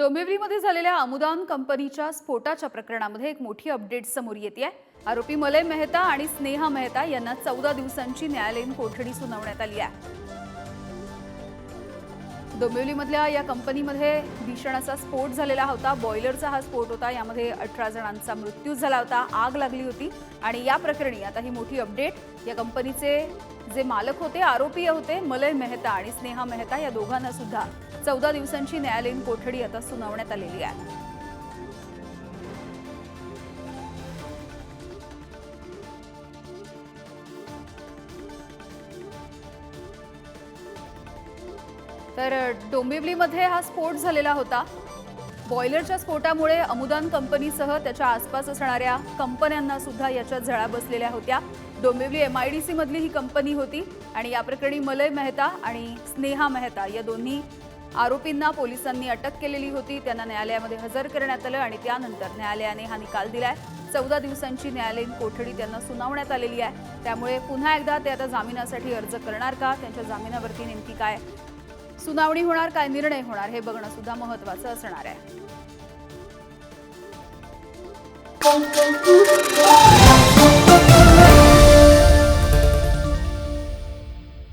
डोंबिवलीमध्ये झालेल्या अमुदान कंपनीच्या स्फोटाच्या प्रकरणामध्ये एक मोठी अपडेट समोर येते आहे. आरोपी मलय मेहता आणि स्नेहा मेहता यांना चौदा दिवसांची न्यायालयीन कोठडी सुनावण्यात आली आहे. डोंबिवलीमधल्या या कंपनीमध्ये भीषण असा स्फोट झालेला होता. बॉयलरचा हा स्फोट होता. यामध्ये अठरा जणांचा मृत्यू झाला होता. आग लागली होती. आणि या प्रकरणी आता ही मोठी अपडेट. या कंपनीचे जे मालक होते आरोपी होते मलय मेहता आणि स्नेहा मेहता या दोघांना सुद्धा चौदा दिवसांची न्यायालयीन कोठडी आता सुनावण्यात आलेली आहे. तर डोंबिवलीमध्ये हा स्फोट झालेला होता. बॉयलरच्या स्फोटामुळे अमुदान कंपनीसह त्याच्या आसपास असणाऱ्या कंपन्यांना सुद्धा याच्यात झळा बसलेल्या होत्या. Dombivli M I D C मधली ही कंपनी होती आणि या प्रकरणी मलय मेहता आणि स्नेहा मेहता या दोन्ही आरोपींना पोलिसांनी अटक केलेली होती. त्यांना न्यायालयामध्ये हजर करण्यात आलं आणि त्यानंतर न्यायालयाने हा निकाल दिलाय. चौदा दिवसांची न्यायालयीन कोठडी त्यांना सुनावण्यात आलेली आहे. त्यामुळे पुन्हा एकदा ते आता जामिनासाठी अर्ज करणार का? त्यांच्या जामिनावरती नेमकी काय सुनावणी होणार काय? निर्णय होणार हे बघणं सुद्धा महत्वाचं असणार आहे.